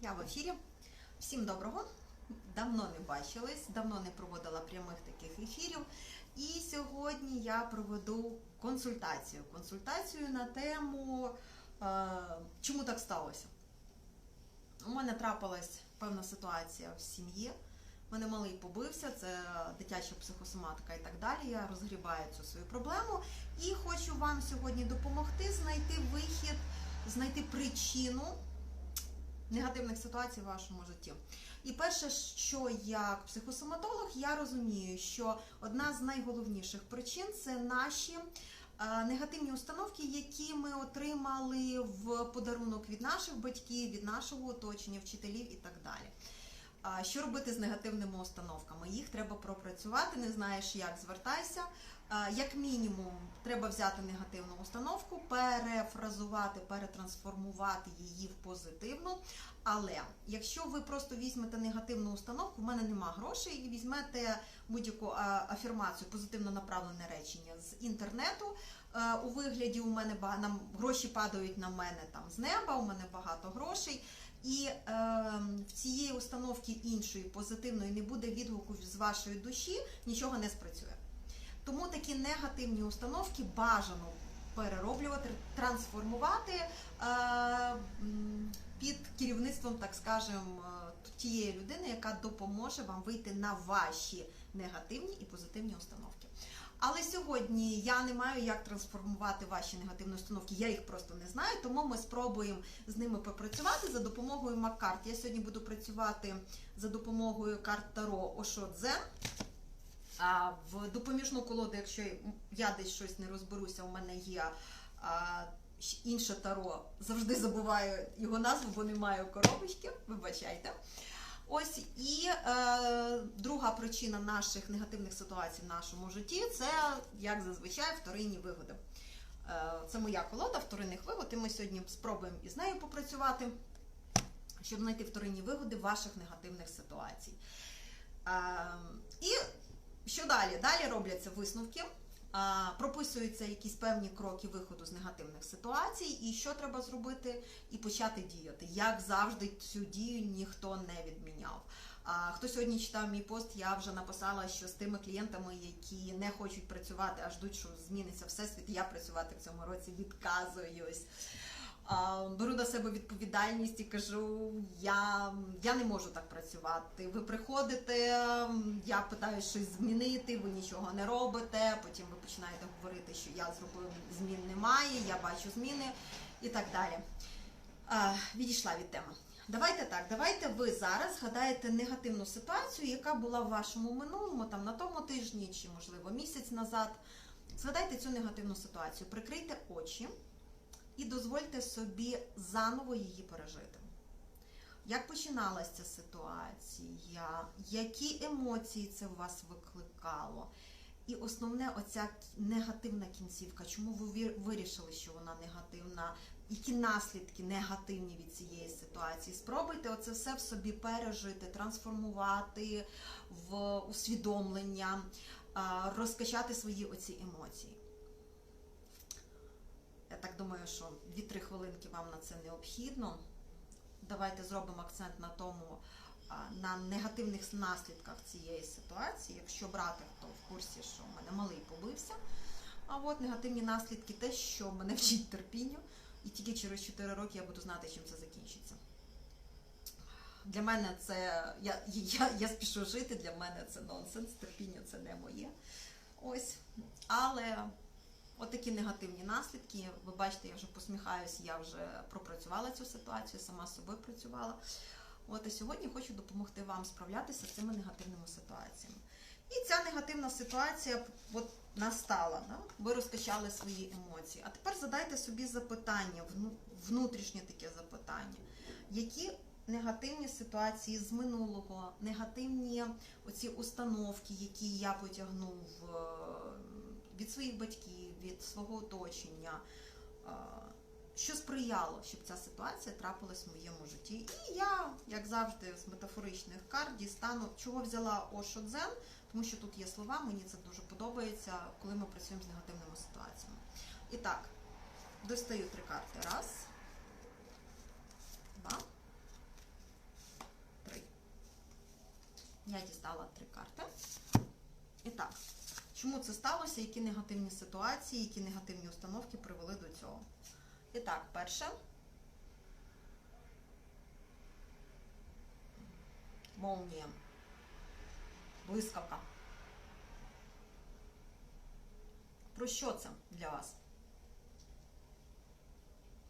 я в ефірі. Всім доброго. Давно не бачились, давно не проводила прямих таких ефірів. І сьогодні я проведу консультацію. Консультацію на тему, е, чому так сталося. У мене трапилась певна ситуація в сім'ї. У мене малий побився, це дитяча психосоматика і так далі. Я розгрібаю цю свою проблему і хочу вам сьогодні допомогти знайти вихід, знайти причину негативних ситуацій в вашому житті. І перше, що як психосоматолог, я розумію, що одна з найголовніших причин це наші е, негативні установки, які ми отримали в подарунок від наших батьків, від нашого оточення, вчителів і так далі. Що робити з негативними установками? Їх треба пропрацювати, не знаєш, як звертайся. А, Як мінімум, треба взяти негативну установку, перефразувати, перетрансформувати її в позитивну. Але якщо ви просто візьмете негативну установку, в мене нема грошей, і візьмете будь-яку афірмацію, позитивно направлене речення з інтернету. е, У вигляді у мене нам гроші падають на мене там з неба, у мене багато грошей. І е, в цієї установки іншої позитивної не буде відгуку з вашої душі, нічого не спрацює. Тому такі негативні установки бажано перероблювати, трансформувати е, під керівництвом, так скажемо, е, тієї людини, яка допоможе вам вийти на ваші негативні і позитивні установки. Але сьогодні я не маю як трансформувати ваші негативні установки, я їх просто не знаю, тому ми спробуємо з ними попрацювати за допомогою Маккарт. Я сьогодні буду працювати за допомогою карт Таро Ошо Дзен. А в допоміжну колоду, якщо я десь щось не розберуся, у мене є а, інше таро. Завжди забуваю його назву, бо не маю коробочки. Вибачайте. Ось і е, друга причина наших негативних ситуацій в нашому житті це, як зазвичай, вторинні вигоди. Е, це моя колода вторинних вигод, і ми сьогодні спробуємо із нею попрацювати, щоб знайти вторинні вигоди ваших негативних ситуацій. Е, і що далі? Далі робляться висновки, прописуються якісь певні кроки виходу з негативних ситуацій, і що треба зробити, і почати діяти. Як завжди, цю дію ніхто не відміняв. Хто сьогодні читав мій пост, я вже написала, що з тими клієнтами, які не хочуть працювати, а ждуть, що зміниться всесвіт, я працювати в цьому році відказуюсь. Беру на себе відповідальність і кажу, я, я не можу так працювати. Ви приходите, я питаю щось змінити, ви нічого не робите. Потім ви починаєте говорити, що я зробив змін немає, я бачу зміни і так далі. Відійшла від теми. Давайте так, давайте ви зараз згадаєте негативну ситуацію, яка була в вашому минулому, там на тому тижні чи, можливо, місяць назад. Згадайте цю негативну ситуацію, прикрийте очі і дозвольте собі заново її пережити. Як починалася ситуація? Які емоції це у вас викликало? І основне, оця негативна кінцівка. Чому ви вирішили, що вона негативна? Які наслідки негативні від цієї ситуації? Спробуйте оце все в собі пережити, трансформувати в усвідомлення, розкачати свої оці емоції. Я так думаю, що 2-3 хвилинки вам на це необхідно. Давайте зробимо акцент на тому, на негативних наслідках цієї ситуації. Якщо брати, хто в курсі, що в мене малий побився. А от негативні наслідки те, що мене вчить терпінню, і тільки через 4 роки я буду знати, чим це закінчиться. Для мене це я, я, я спішу жити, для мене це нонсенс, терпіння це не моє. Ось. Але от негативні наслідки. Ви бачите, я вже посміхаюсь, я вже пропрацювала цю ситуацію, сама з собою працювала. От і сьогодні хочу допомогти вам справлятися з цими негативними ситуаціями. І ця негативна ситуація от настала. Да? Ви розкачали свої емоції. А тепер задайте собі запитання, внутрішнє таке запитання. Які негативні ситуації з минулого, негативні оці установки, які я потягнув е, від своїх батьків, від свого оточення, е, що сприяло, щоб ця ситуація трапилась в моєму житті. І я, як завжди, з метафоричних карт дістану, чого взяла Ошо Дзен, тому що тут є слова, мені це дуже подобається, коли ми працюємо з негативними ситуаціями. І так, достаю три карти. Раз, два, три. Я дістала три карти. І так чому це сталося? Які негативні ситуації, які негативні установки привели до цього? І так, перше. Молнія. Блискавка. Про що це для вас?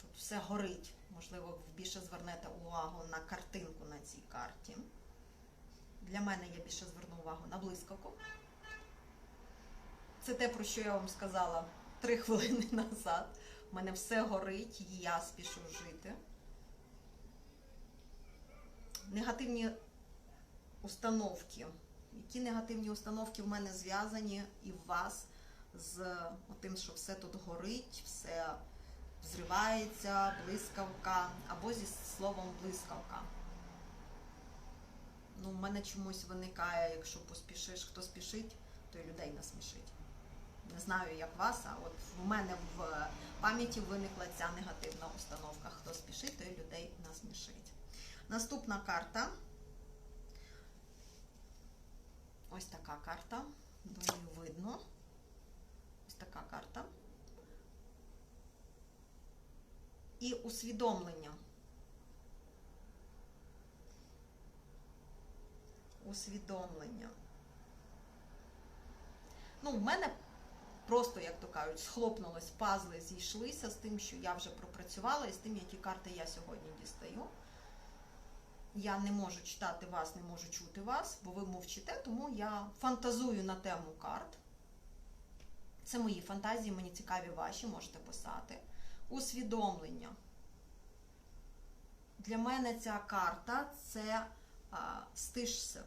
Тут все горить. Можливо, ви більше звернете увагу на картинку на цій карті. Для мене я більше зверну увагу на блискавку. Це те, про що я вам сказала три хвилини назад. У мене все горить, і я спішу жити. Негативні установки. Які негативні установки в мене зв'язані і в вас з тим, що все тут горить, все взривається, блискавка, або зі словом блискавка. Ну, в мене чомусь виникає, якщо поспішиш, хто спішить, то й людей насмішить. Не знаю, як вас, а от в мене в пам'яті виникла ця негативна установка. Хто спішить, той людей насмішить. Наступна карта. Ось така карта. Думаю, видно. Ось така карта. І усвідомлення. Усвідомлення. Ну, в мене просто, як то кажуть, схлопнулось пазли, зійшлися з тим, що я вже пропрацювала, і з тим, які карти я сьогодні дістаю. Я не можу читати вас, не можу чути вас, бо ви мовчите, тому я фантазую на тему карт. Це мої фантазії, мені цікаві ваші, можете писати. Усвідомлення. Для мене ця карта це а, стишся.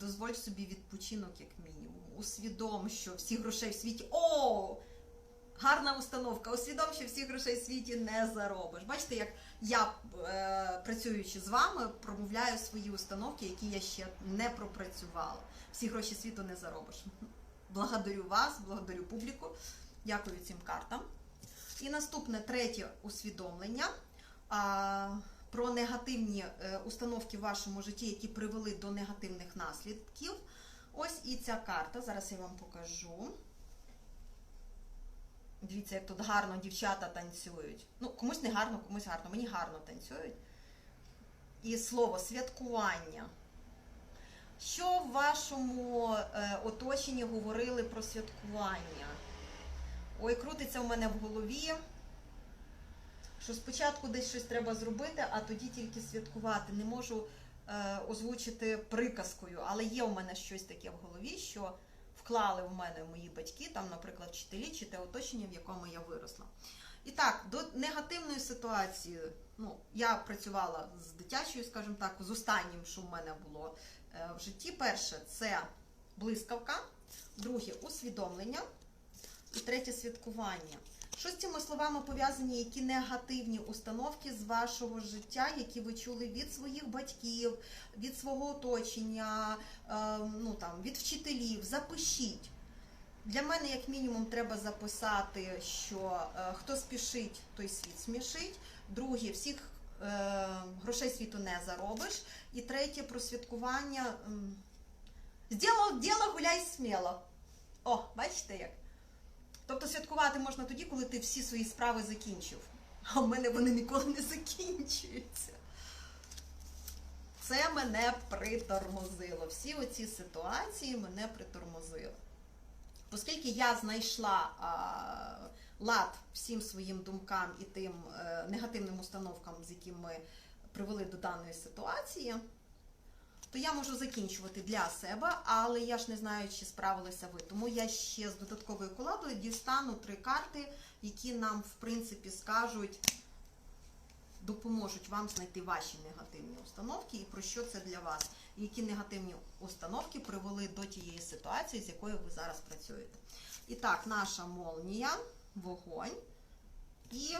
Дозволь собі відпочинок, як мінімум. Усвідом, що всі грошей в світі. О! Гарна установка. Усвідом, що всіх грошей в світі не заробиш. Бачите, як я, е, працюючи з вами, промовляю свої установки, які я ще не пропрацювала. Всі гроші світу не заробиш. Благодарю вас, благодарю публіку. Дякую цим картам. І наступне третє усвідомлення про негативні е, установки в вашому житті, які привели до негативних наслідків. Ось і ця карта. Зараз я вам покажу. Дивіться, як тут гарно дівчата танцюють. Ну, комусь не гарно, комусь гарно. Мені гарно танцюють. І слово святкування. Що в вашому е, оточенні говорили про святкування? Ой, крутиться в мене в голові, що спочатку десь щось треба зробити, а тоді тільки святкувати. Не можу е, озвучити приказкою, але є у мене щось таке в голові, що вклали в мене мої батьки, там, наприклад, вчителі чи те оточення, в якому я виросла. І так, до негативної ситуації, ну, я працювала з дитячою, скажімо так, з останнім, що в мене було е, в житті. Перше це блискавка, друге усвідомлення і третє святкування. Що з цими словами пов'язані, які негативні установки з вашого життя, які ви чули від своїх батьків, від свого оточення, е, ну там від вчителів? Запишіть. Для мене, як мінімум, треба записати, що е, хто спішить, той світ смішить. Друге, всіх е, грошей світу не заробиш. І третє про святкування. м, Зділав діло, гуляй сміло. О, бачите як? Тобто святкувати можна тоді, коли ти всі свої справи закінчив. А в мене вони ніколи не закінчуються. Це мене притормозило. Всі оці ситуації мене притормозили. Оскільки я знайшла а, лад всім своїм думкам і тим е, негативним установкам, з якими ми привели до даної ситуації, то я можу закінчувати для себе, але я ж не знаю, чи справилися ви. Тому я ще з додатковою колодою дістану три карти, які нам, в принципі, скажуть, допоможуть вам знайти ваші негативні установки і про що це для вас. Які негативні установки привели до тієї ситуації, з якою ви зараз працюєте. І так, наша молнія, вогонь і.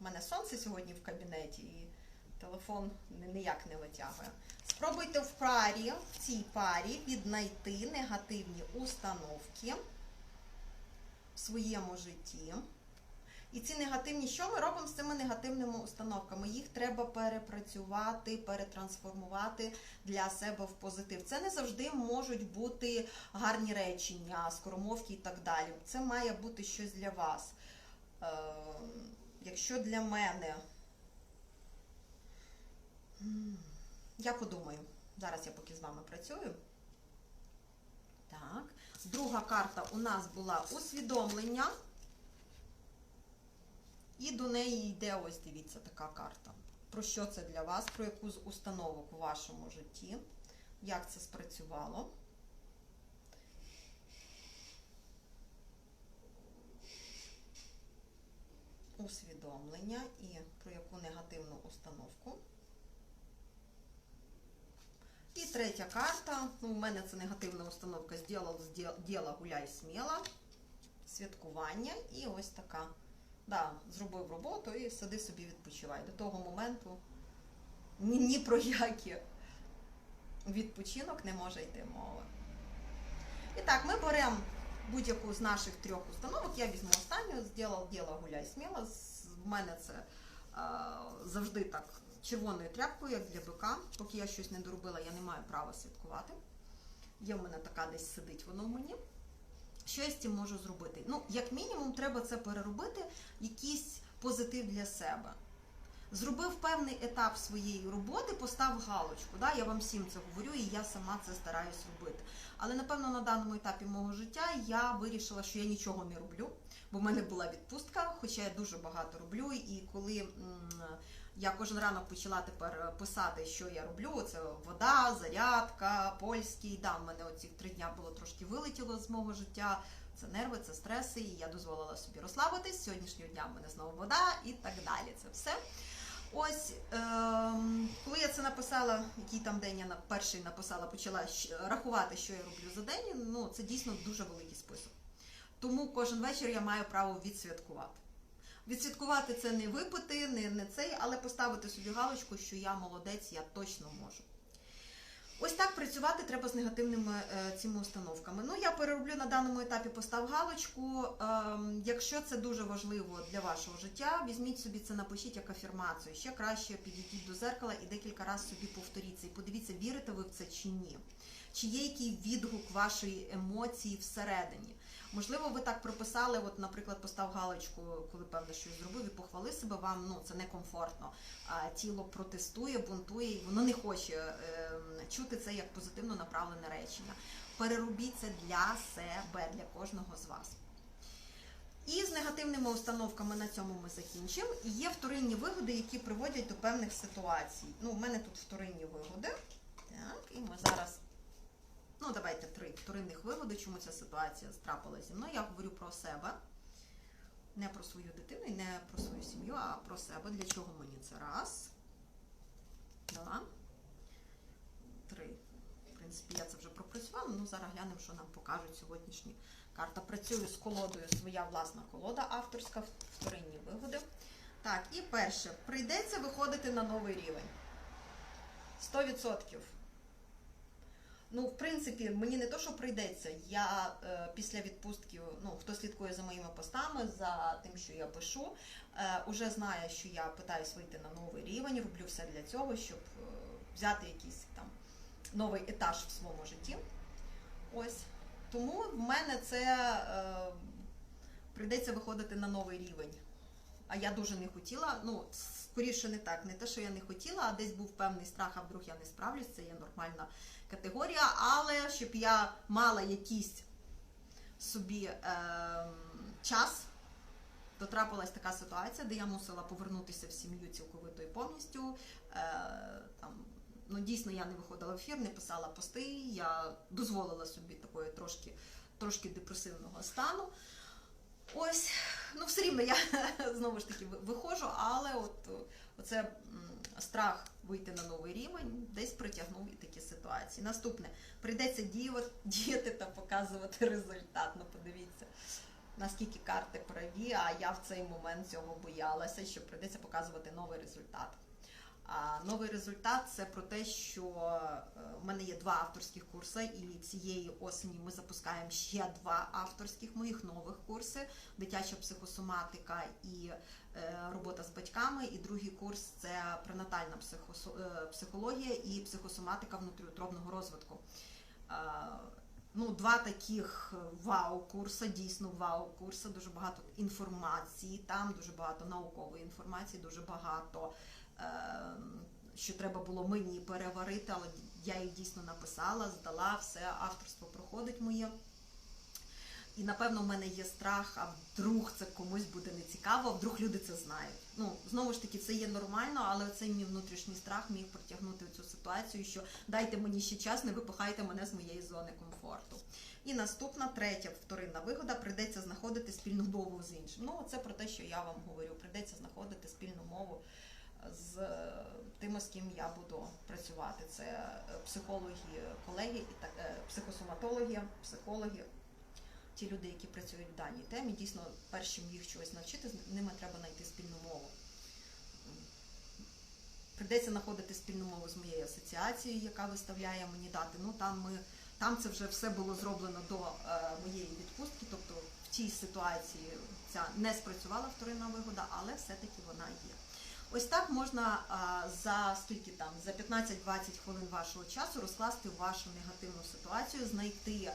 У мене сонце сьогодні в кабінеті, і телефон ніяк не витягує. Спробуйте в парі, в цій парі віднайти негативні установки в своєму житті, І ці негативні, що ми робимо з цими негативними установками? Їх треба перепрацювати, перетрансформувати для себе в позитив. Це не завжди можуть бути гарні речення, скоромовки і так далі. Це має бути щось для вас. Е, якщо для мене. Я подумаю. Зараз я поки з вами працюю. Так. Друга карта у нас була усвідомлення. І до неї йде ось дивіться така карта. Про що це для вас, про яку з установок у вашому житті, як це спрацювало. Усвідомлення і про яку негативну установку. І третя карта. Ну, у мене це негативна установка «Сделал діло, гуляй сміло. Святкування. І ось така. Да, зробив роботу і сиди собі відпочивай. До того моменту ні, ні про який відпочинок не може йти мова. І так, ми беремо будь-яку з наших трьох установок. Я візьму останню, «Сделал діло, гуляй сміло. В мене це а, завжди так червоною тряпкою, як для бика. Поки я щось не доробила, я не маю права святкувати. Є в мене така десь сидить воно в мені. Що я з цим можу зробити? Ну, як мінімум, треба це переробити, якийсь позитив для себе. Зробив певний етап своєї роботи, постав галочку. Да? Я вам всім це говорю, і я сама це стараюсь робити. Але напевно на даному етапі мого життя я вирішила, що я нічого не роблю, бо в мене була відпустка, хоча я дуже багато роблю. І коли я кожен ранок почала тепер писати, що я роблю, це вода, зарядка, польський. Да, в мене оці три дня було трошки вилетіло з мого життя. Це нерви, це стреси, і я дозволила собі розслабитись. Сьогоднішнього дня в мене знову вода і так далі. Це все. Ось, ем, коли я це написала, який там день я на перший написала, почала рахувати, що я роблю за день. Ну, це дійсно дуже великий список. Тому кожен вечір я маю право відсвяткувати. Відсвяткувати це не випити, не, не цей, але поставити собі галочку, що я молодець, я точно можу. Ось так працювати треба з негативними е, цими установками. Ну, я перероблю на даному етапі постав галочку. Ем, якщо це дуже важливо для вашого життя, візьміть собі це, напишіть як афірмацію. Ще краще підійдіть до зеркала і декілька разів собі повторіть це. І подивіться, вірите ви в це чи ні. Чи є який відгук вашої емоції всередині? Можливо, ви так прописали, от, наприклад, постав галочку, коли певно щось зробив і похвалив себе, вам ну це некомфортно. А тіло протестує, бунтує, воно не хоче е, чути це як позитивно направлене речення. Переробіть це для себе, для кожного з вас. І з негативними установками на цьому ми закінчимо. Є вторинні вигоди, які приводять до певних ситуацій. Ну, у мене тут вторинні вигоди. Так, і ми зараз Ну, давайте три вторинних виводи, чому ця ситуація трапилася зі мною. Я говорю про себе, не про свою дитину і не про свою сім'ю, а про себе. Для чого мені це? Раз, два, принципі, я це вже пропрацювала, ну зараз глянемо, що нам покажуть сьогоднішні карта. Працюю з колодою, своя власна колода, авторська, вторинні вигоди. Так, і перше, прийдеться виходити на новий рівень. 100%. Ну, в принципі, мені не то, що прийдеться. Я е, після відпустки, ну хто слідкує за моїми постами, за тим, що я пишу, е, уже знає, що я питаюсь вийти на новий рівень, роблю все для цього, щоб е, взяти якийсь там новий етаж в своєму житті. Ось. Тому в мене це е, прийдеться виходити на новий рівень. А я дуже не хотіла. Ну, скоріше не так. Не те, що я не хотіла, а десь був певний страх, а вдруг я не справлюсь, це є нормальна категорія. Але щоб я мала якийсь собі е, час, то трапилась така ситуація, де я мусила повернутися в сім'ю цілковито і повністю. Е, там, ну, дійсно, я не виходила в ефір, не писала пости, я дозволила собі такої трошки, трошки депресивного стану. Ось, ну все рівно я знову ж таки виходжу, але от оце страх вийти на новий рівень десь притягнув і такі ситуації. Наступне прийдеться діяти, діяти та показувати результат. Ну, подивіться, наскільки карти праві, а я в цей момент цього боялася, що прийдеться показувати новий результат. А новий результат це про те, що е, в мене є два авторських курси, і цієї осені ми запускаємо ще два авторських моїх нових курси: дитяча психосоматика і е, робота з батьками. І другий курс це пренатальна е, психологія і психосоматика внутріутробного розвитку. Ну, два таких вау-курси, дійсно вау-курси, дуже багато інформації, там дуже багато наукової інформації, дуже багато що треба було мені переварити, але я їх дійсно написала, здала, все авторство проходить моє. І напевно в мене є страх, а вдруг це комусь буде не цікаво, а вдруг люди це знають. Ну знову ж таки, це є нормально, але цей мій внутрішній страх міг протягнути цю ситуацію, що дайте мені ще час, не випихайте мене з моєї зони комфорту. І наступна, третя вторинна вигода, прийдеться знаходити спільну мову з іншим. Ну, це про те, що я вам говорю. Прийдеться знаходити спільну мову з тими, з ким я буду працювати. Це е, психологи, колеги, е, психосоматологи, психологи, ті люди, які працюють в даній темі. Дійсно, перш чим їх чогось навчити, з ними треба знайти спільну мову. Прийдеться знаходити спільну мову з моєю асоціацією, яка виставляє мені дати. Ну там ми там це вже все було зроблено до е, моєї відпустки, тобто в тій ситуації ця не спрацювала вторинна вигода, але все-таки вона є. Ось так можна за скільки там за 15-20 хвилин вашого часу розкласти вашу негативну ситуацію, знайти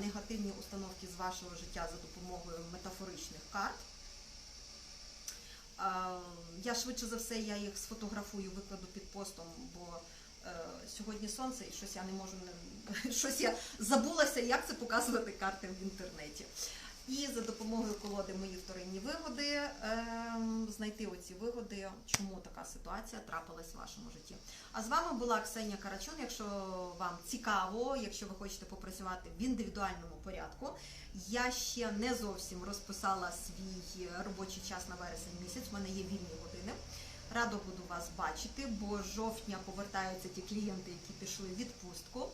негативні установки з вашого життя за допомогою метафоричних карт. Я швидше за все я їх сфотографую, викладу під постом, бо е, сьогодні сонце і щось я не можу щось я забулася, як це показувати карти в інтернеті. І за допомогою колоди мої вторинні вигоди ем, знайти оці вигоди, чому така ситуація трапилась в вашому житті. А з вами була Ксенія Карачун. Якщо вам цікаво, якщо ви хочете попрацювати в індивідуальному порядку, я ще не зовсім розписала свій робочий час на вересень місяць. У мене є вільні години. Радо буду вас бачити, бо жовтня повертаються ті клієнти, які пішли в відпустку.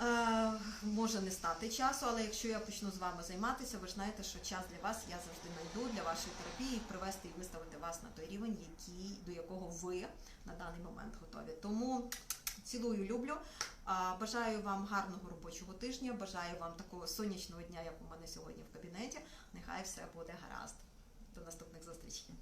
Е, може не стати часу, але якщо я почну з вами займатися, ви ж знаєте, що час для вас я завжди знайду для вашої терапії привести і виставити вас на той рівень, який, до якого ви на даний момент готові. Тому цілую, люблю. Бажаю вам гарного робочого тижня, бажаю вам такого сонячного дня, як у мене сьогодні в кабінеті. Нехай все буде гаразд. До наступних зустрічей.